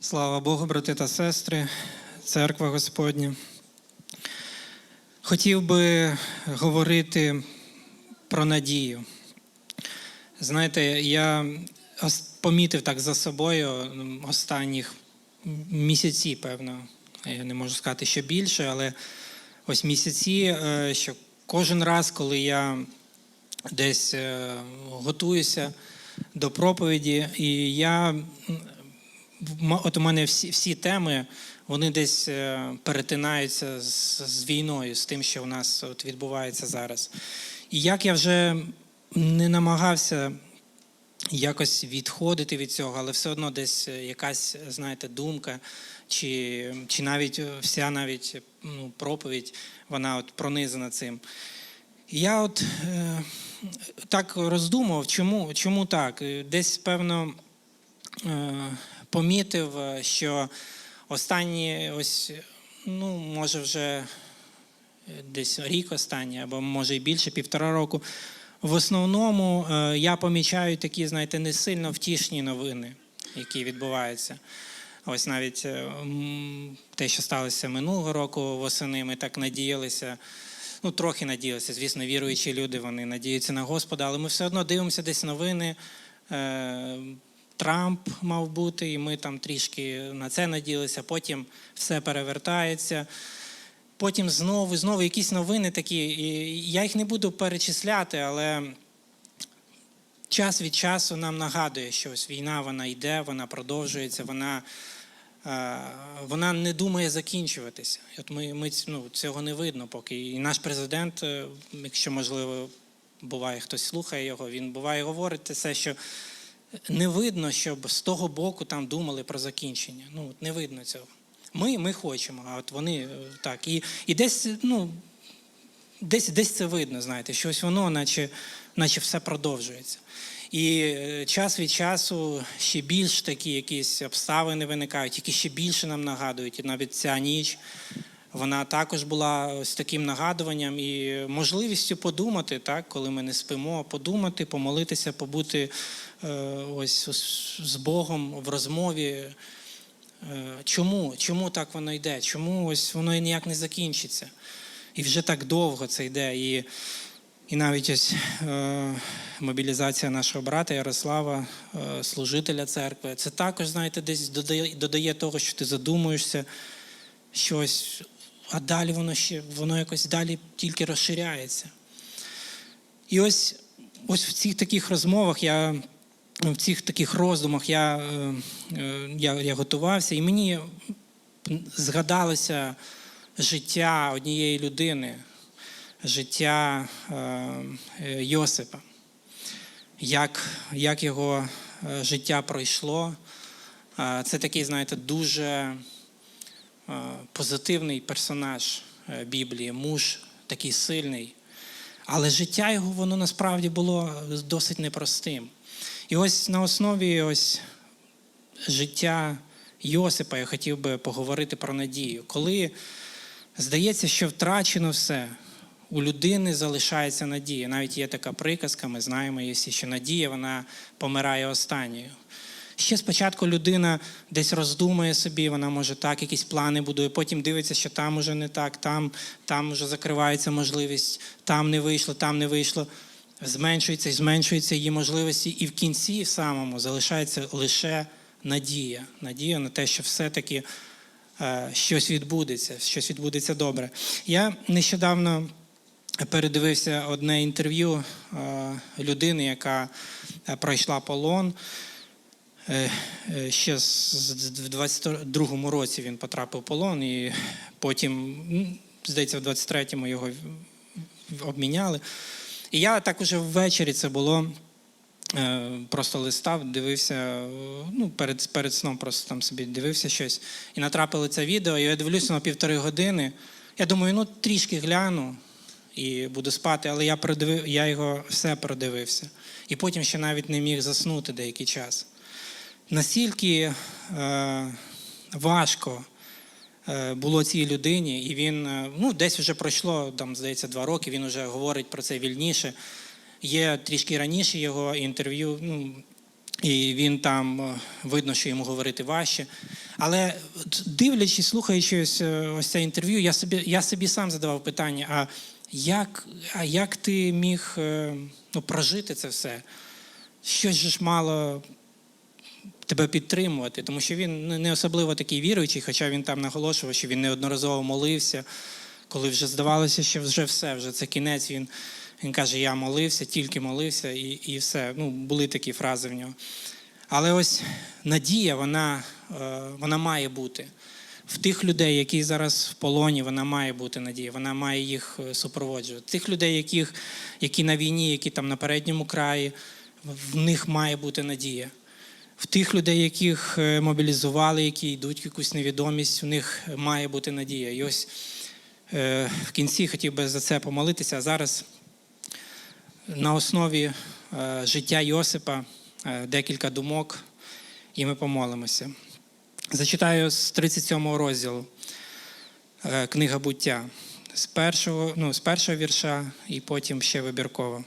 Слава Богу, брати та сестри, церква Господня. Хотів би говорити про надію. Знаєте, я помітив так за собою останніх місяці, певно. Я не можу сказати, що більше, але ось місяці, е, що кожен раз, коли я десь е, готуюся до проповіді, і я От у мене всі, всі теми вони десь е, перетинаються з, з війною, з тим, що у нас от відбувається зараз. І як я вже не намагався якось відходити від цього, але все одно десь е, якась, знаєте, думка, чи, чи навіть е, вся навіть ну, проповідь, вона от пронизана цим. Я от е, так роздумував, чому, чому так? Десь, певно, е, помітив, е, що останні ось, ну, може, вже е, десь рік останній, або може і більше, півтора року. В основному е, я помічаю такі, знаєте, не сильно втішні новини, які відбуваються. Ось навіть те, що сталося минулого року восени, ми так надіялися. Ну, трохи надіялися. Звісно, віруючі люди вони надіються на Господа, але ми все одно дивимося десь новини. Трамп мав бути, і ми там трішки на це надіялися. Потім все перевертається. Потім знову, знову якісь новини такі. І я їх не буду перечисляти, але час від часу нам нагадує, що ось війна вона йде, вона продовжується, вона, е, вона не думає закінчуватися. От ми, ми ну, цього не видно поки. І наш президент, е, якщо можливо, буває хтось слухає його, він буває говорить те, що не видно, щоб з того боку там думали про закінчення. Ну, не видно цього. Ми, ми хочемо, а от вони е, так. І, і десь, ну, десь, десь це видно, знаєте, що ось воно, наче, наче все продовжується. І е, час від часу ще більш такі якісь обставини виникають, які ще більше нам нагадують. І навіть ця ніч вона також була ось таким нагадуванням і можливістю подумати, так, коли ми не спимо, подумати, помолитися, побути е, ось з Богом в розмові. Е, Чому? Чому так воно йде? Чому ось воно ніяк не закінчиться? І вже так довго це йде. І, і навіть ось е, мобілізація нашого брата Ярослава, е, служителя церкви, це також, знаєте, десь додає, додає того, що ти задумуєшся, що ось, а далі воно ще воно якось далі тільки розширяється. І ось, ось в цих таких розмовах я в цих таких роздумах я, е, е, я, я готувався, і мені згадалося життя однієї людини, життя е, е, Йосипа, як, як його життя пройшло. Це такий, знаєте, дуже позитивний персонаж е, Біблії, муж такий сильний. Але життя його воно насправді було досить непростим. І ось на основі ось життя Йосипа я хотів би поговорити про надію. Коли здається, що втрачено все, у людини залишається надія. Навіть є така приказка, ми знаємо, що надія вона помирає останньою. Ще спочатку людина десь роздумує собі, вона може так, якісь плани будує, потім дивиться, що там уже не так, там, там вже закривається можливість, там не вийшло, там не вийшло. Зменшується і зменшується її можливості, і в кінці самому залишається лише надія. Надія на те, що все-таки е, щось відбудеться, щось відбудеться добре. Я нещодавно передивився одне інтерв'ю е, людини, яка е, пройшла полон. Е, е, Ще в 22-му році він потрапив в полон, і потім, здається, в 23-му його обміняли. І я так уже ввечері це було. е, Просто листав, дивився, ну, перед, перед сном просто там собі дивився щось. І натрапили це відео, і я дивлюся на півтори години. Я думаю, ну трішки гляну і буду спати, але я, продивив, я його все продивився. І потім ще навіть не міг заснути деякий час. Настільки е, важко е, було цій людині, і він е, ну, десь вже пройшло, там, здається, два роки, він вже говорить про це вільніше. Є трішки раніше його інтерв'ю, ну, і він там видно, що йому говорити важче. Але дивлячись, слухаючи ось, ось це інтерв'ю, я собі, я собі сам задавав питання: а як, а як ти міг ну, прожити це все? Щось ж мало тебе підтримувати, тому що він не- особливо такий віруючий, хоча він там наголошував, що він неодноразово молився, коли вже здавалося, що вже все, вже це кінець. Він, він каже: Я молився, тільки молився, і, і все. Ну, були такі фрази в нього. Але ось надія, вона, е, вона має бути. В тих людей, які зараз в полоні, вона має бути надія, вона має їх е, супроводжувати. Тих людей, яких, які на війні, які там на передньому краї, в них має бути надія. В тих людей, яких е, мобілізували, які йдуть в якусь невідомість, у них має бути надія. І ось е, в кінці хотів би за це помолитися. А зараз на основі е, життя Йосипа декілька думок, і ми помолимося. Зачитаю з 37 розділу книга буття з першого, ну, з першого вірша і потім ще вибірково.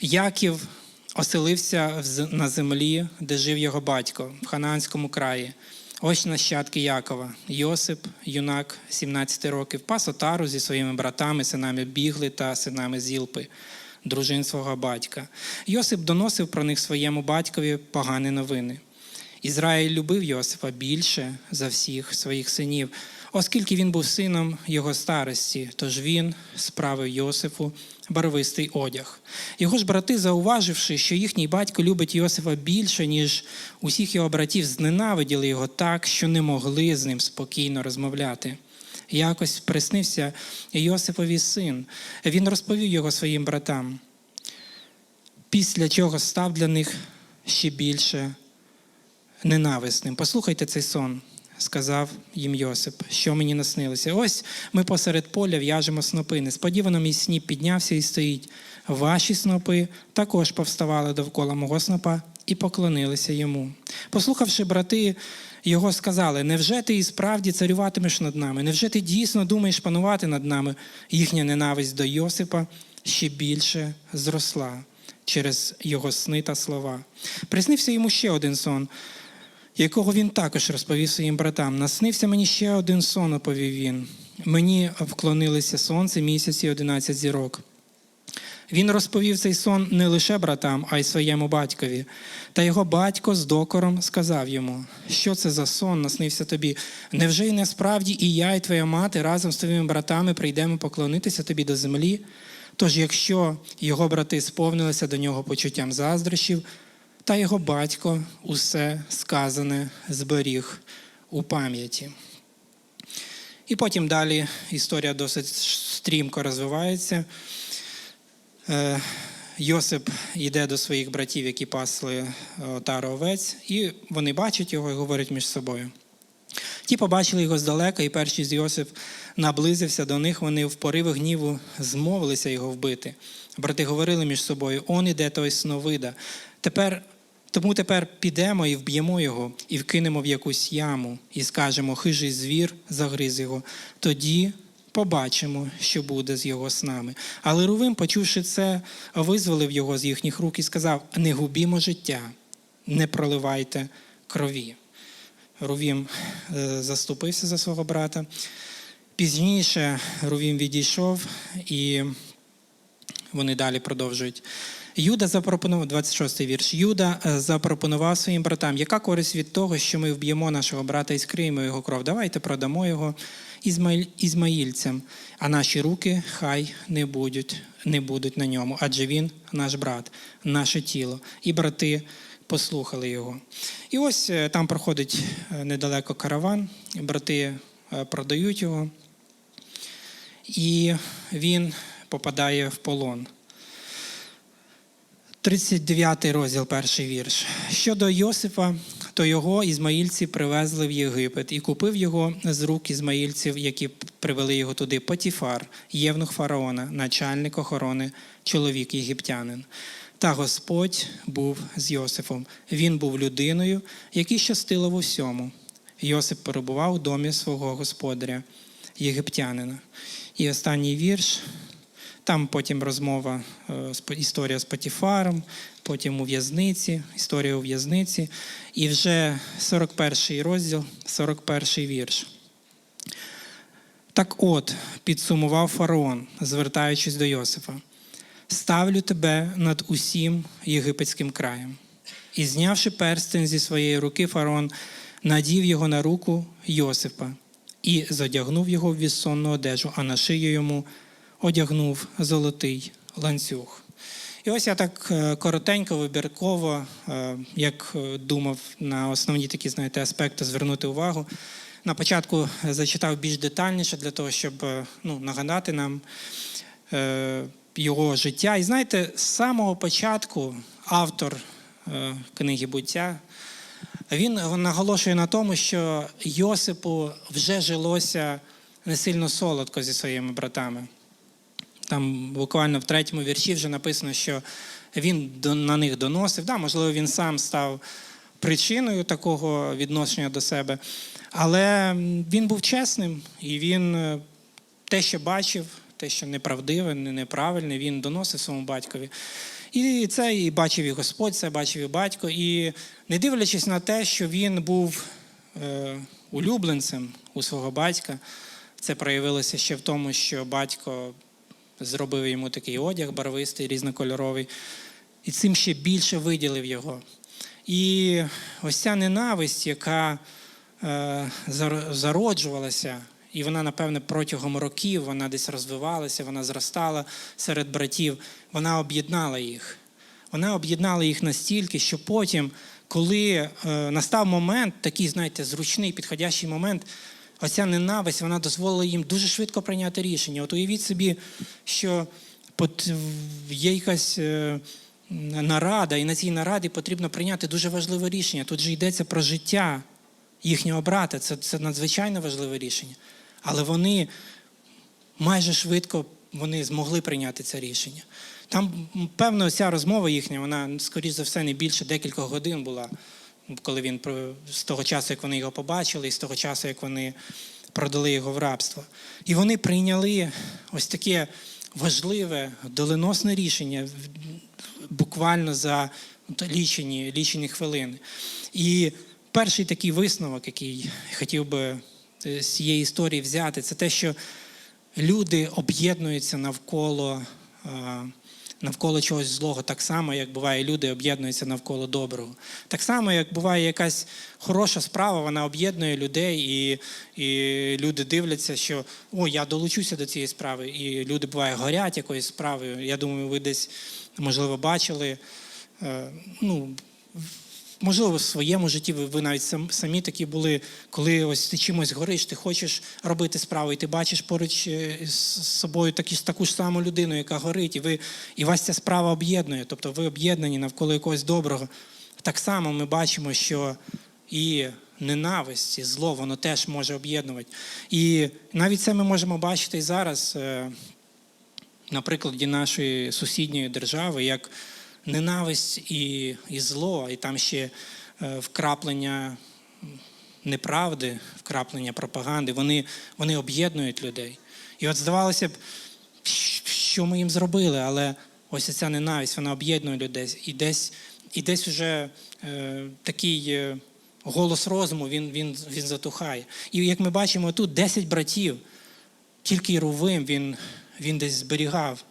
Яків оселився на землі, де жив його батько, в Ханаанському краї. Ось нащадки Якова. Йосип, юнак 17 років, пас отару зі своїми братами, синами Бігли та синами Зілпи, дружин свого батька. Йосип доносив про них своєму батькові погані новини. Ізраїль любив Йосифа більше за всіх своїх синів, оскільки він був сином його старості, тож він справив Йосифу барвистий одяг. Його ж брати, зауваживши, що їхній батько любить Йосифа більше, ніж усіх його братів, зненавиділи його так, що не могли з ним спокійно розмовляти. Якось приснився Йосифові син. Він розповів його своїм братам, після чого став для них ще більше ненависним. Послухайте цей сон, сказав їм Йосип, що мені наснилося. Ось ми посеред поля в'яжемо снопи. Несподівано мій сніп піднявся і стоїть. Ваші снопи також повставали довкола мого снопа і поклонилися йому. Послухавши брати, його сказали: Невже ти і справді царюватимеш над нами? Невже ти дійсно думаєш панувати над нами? Їхня ненависть до Йосипа ще більше зросла через його сни та слова. Приснився йому ще один сон якого він також розповів своїм братам. Наснився мені ще один сон, оповів він. Мені вклонилися сонце, місяць і одинадцять зірок. Він розповів цей сон не лише братам, а й своєму батькові. Та його батько з докором сказав йому: Що це за сон наснився тобі? Невже й не справді і я, і твоя мати разом з твоїми братами прийдемо поклонитися тобі до землі? Тож, якщо його брати сповнилися до нього почуттям заздрощів, та його батько усе сказане зберіг у пам'яті. І потім далі історія досить стрімко розвивається. Е, Йосип йде до своїх братів, які пасли е, отару овець, і вони бачать його і говорять між собою. Ті побачили його здалека, і перший з Йосип наблизився до них. Вони в пориви гніву змовилися його вбити. Брати говорили між собою: он іде той сновида. Тепер, тому тепер підемо і вб'ємо його, і вкинемо в якусь яму, і скажемо, хижий звір загриз його. Тоді побачимо, що буде з його снами. Але Рувим, почувши це, визволив його з їхніх рук і сказав: Не губімо життя, не проливайте крові. Рувім е, заступився за свого брата. Пізніше Рувім відійшов, і вони далі продовжують. Юда запропонував 26-й вірш. Юда е, запропонував своїм братам, яка користь від того, що ми вб'ємо нашого брата і скриємо його кров. Давайте продамо його ізмаїль, ізмаїльцям, а наші руки хай не будуть, не будуть на ньому, адже він наш брат, наше тіло. І брати послухали його. І ось е, там проходить е, недалеко караван, брати продають його, і він попадає в полон. 39 розділ, перший вірш. Щодо Йосифа, то його ізмаїльці привезли в Єгипет і купив його з рук ізмаїльців, які привели його туди. Потіфар, євнух фараона, начальник охорони, чоловік єгиптянин. Та Господь був з Йосифом. Він був людиною, який щастило в усьому. Йосип перебував у домі свого господаря, єгиптянина. І останній вірш. Там потім розмова, е, історія з Патіфаром, потім у в'язниці, історія у в'язниці, і вже 41 розділ, 41 вірш. Так от, підсумував фараон, звертаючись до Йосифа: ставлю тебе над усім єгипетським краєм. І знявши перстень зі своєї руки, фараон надів його на руку Йосипа і задягнув його в віссонну одежу, а на шию йому одягнув золотий ланцюг. І ось я так е, коротенько, вибірково, е, як е, думав на основні такі, знаєте, аспекти звернути увагу. На початку зачитав більш детальніше для того, щоб ну, нагадати нам його життя. І знаєте, з самого початку автор книги буття він наголошує на тому, що Йосипу вже жилося не сильно солодко зі своїми братами. Там буквально в третьому вірші вже написано, що він на них доносив. Да, можливо, він сам став причиною такого відношення до себе. Але він був чесним, і він е, те, що бачив, те, що неправдиве, не- неправильне, він доносив своєму батькові. І це і бачив і Господь, це бачив і батько. І не дивлячись на те, що він був е, улюбленцем у свого батька, це проявилося ще в тому, що батько зробив йому такий одяг барвистий, різнокольоровий, і цим ще більше виділив його. І ось ця ненависть, яка е, зароджувалася, і вона, напевне, протягом років вона десь розвивалася, вона зростала серед братів, вона об'єднала їх. Вона об'єднала їх настільки, що потім, коли е, настав момент, такий, знаєте, зручний, підходящий момент, оця ненависть вона дозволила їм дуже швидко прийняти рішення. От уявіть собі, що є якась е, нарада, і на цій нараді потрібно прийняти дуже важливе рішення. Тут же йдеться про життя їхнього брата. Це, це надзвичайно важливе рішення. Але вони майже швидко вони змогли прийняти це рішення. Там, певно, ця розмова їхня, вона, скоріш за все, не більше декілька годин була, коли він з того часу, як вони його побачили, і з того часу, як вони продали його в рабство. І вони прийняли ось таке важливе, доленосне рішення буквально за лічені, лічені хвилини. І перший такий висновок, який хотів би е, з цієї історії взяти, це те, що люди об'єднуються навколо, е, навколо чогось злого, так само, як буває, люди об'єднуються навколо доброго. Так само, як буває якась хороша справа, вона об'єднує людей, і, і люди дивляться, що о, я долучуся до цієї справи. І люди буває горять якоюсь справою. Я думаю, ви десь можливо бачили. е, Ну, Можливо, в своєму житті ви, ви навіть сам- самі такі були, коли ось ти чимось гориш, ти хочеш робити справу, і ти бачиш поруч е, з собою такі, таку ж саму людину, яка горить, і ви і вас ця справа об'єднує. Тобто ви об'єднані навколо якогось доброго. Так само ми бачимо, що і ненависть, і зло, воно теж може об'єднувати. І навіть це ми можемо бачити і зараз. е, на прикладі нашої сусідньої держави, як ненависть і, і зло, і там ще е, вкраплення неправди, вкраплення пропаганди, вони, вони об'єднують людей. І от здавалося б, що ми їм зробили, але ось ця ненависть, вона об'єднує людей. І десь, і десь вже е, такий е, голос розуму, він, він, він затухає. І як ми бачимо, тут 10 братів, тільки Єрувим, він, він десь зберігав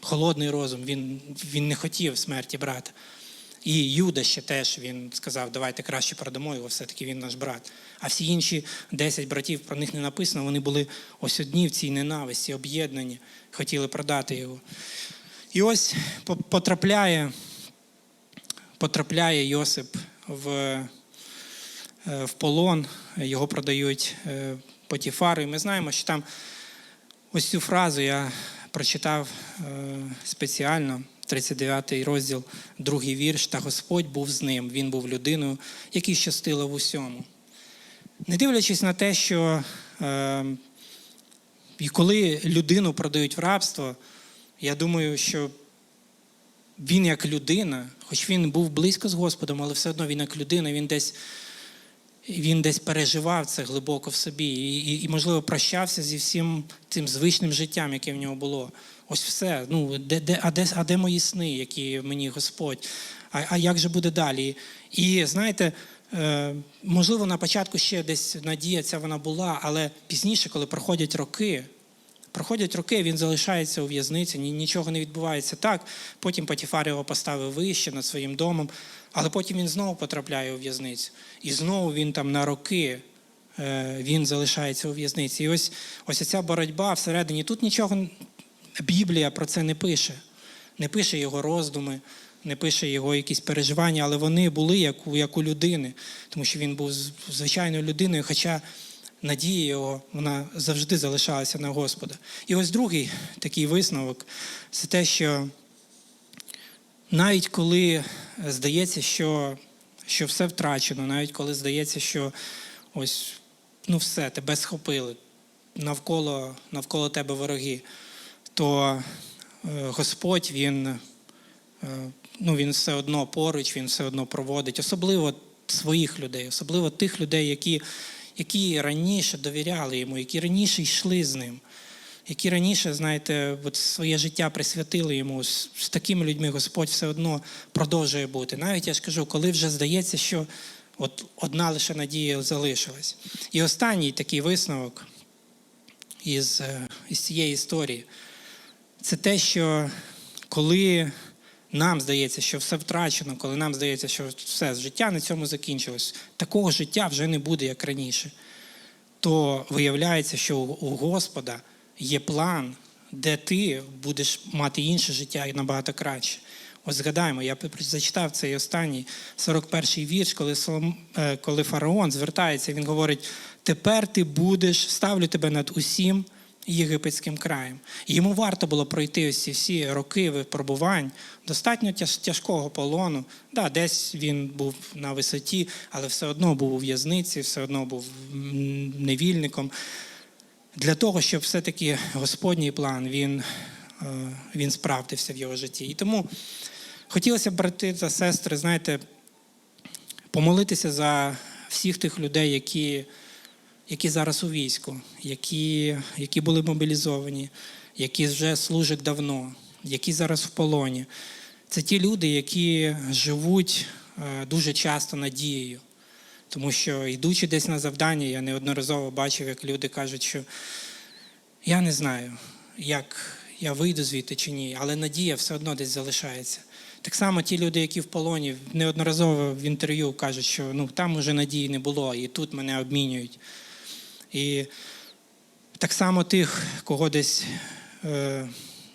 холодний розум, він, він не хотів смерті брата. І Юда ще теж він сказав, давайте краще продамо його, все-таки він наш брат. А всі інші 10 братів про них не написано, вони були ось одні в цій ненависті, об'єднані, хотіли продати його. І ось потрапляє, потрапляє Йосип в, е, в полон, його продають е, Потіфару. І ми знаємо, що там ось цю фразу я прочитав е, спеціально, 39-й розділ, другий вірш. Та Господь був з ним. Він був людиною, якій щастило в усьому. Не дивлячись на те, що е, і коли людину продають в рабство, я думаю, що він як людина, хоч він був близько з Господом, але все одно він як людина, він десь він десь переживав це глибоко в собі і, і, можливо, прощався зі всім цим звичним життям, яке в нього було. Ось все. Ну, де, де, а, де, а де мої сни, які мені Господь? А, а як же буде далі? І знаєте, е, можливо, на початку ще десь надія ця вона була, але пізніше, коли проходять роки, Проходять роки, він залишається у в'язниці, ні- нічого не відбувається так. Потім Патіфар його поставив вище над своїм домом, але потім він знову потрапляє у в'язницю. І знову він там на роки е, він залишається у в'язниці. І ось, ось ця боротьба всередині. Тут нічого Біблія про це не пише. Не пише його роздуми, не пише його якісь переживання, але вони були як у, як у людини, тому що він був звичайною людиною, хоча надія його вона завжди залишалася на Господа. І ось другий такий висновок це те, що навіть коли здається, що, що все втрачено, навіть коли здається, що ось ну все, тебе схопили, навколо, навколо тебе вороги, то е, Господь він, е, ну, він все одно поруч, він все одно проводить, особливо своїх людей, особливо тих людей, які, які раніше довіряли йому, які раніше йшли з ним. Які раніше, знаєте, от своє життя присвятили йому, з, з такими людьми Господь все одно продовжує бути. Навіть я ж кажу, коли вже здається, що от одна лише надія залишилась. І останній такий висновок із, е, із цієї історії це те, що коли нам здається, що все втрачено, коли нам здається, що все життя на цьому закінчилось, такого життя вже не буде, як раніше, то виявляється, що у- Господа є план, де ти будеш мати інше життя і набагато краще. Ось згадаємо, я зачитав цей останній 41-й вірш, коли, Солом- е, коли фараон звертається, він говорить: тепер ти будеш, ставлю тебе над усім єгипетським краєм. Йому варто було пройти ось ці всі роки випробувань, достатньо тяжкого полону. Да, десь він був на висоті, але все одно був у в'язниці, все одно був невільником. Для того, щоб все-таки Господній план він, е, він справдився в його житті. І тому хотілося б, брати та сестри, знаєте, помолитися за всіх тих людей, які, які зараз у війську, які, які були мобілізовані, які вже служать давно, які зараз в полоні. Це ті люди, які живуть е, дуже часто надією. Тому що, йдучи десь на завдання, я неодноразово бачив, як люди кажуть, що я не знаю, як я вийду звідти чи ні, але надія все одно десь залишається. Так само ті люди, які в полоні, неодноразово в інтерв'ю кажуть, що ну, там уже надії не було, і тут мене обмінюють. І так само тих, кого десь е,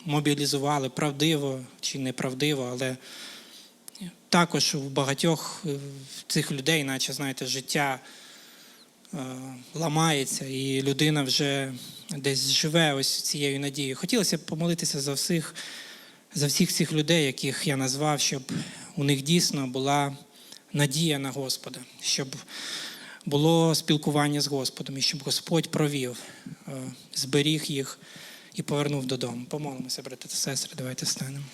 мобілізували правдиво чи неправдиво, але також у багатьох е, цих людей, наче знаєте, життя е, ламається, і людина вже десь живе ось цією надією. Хотілося б помолитися за всіх, за всіх цих людей, яких я назвав, щоб у них дійсно була надія на Господа, щоб було спілкування з Господом, і щоб Господь провів, е, зберіг їх і повернув додому. Помолимося, брати та сестри, давайте станемо.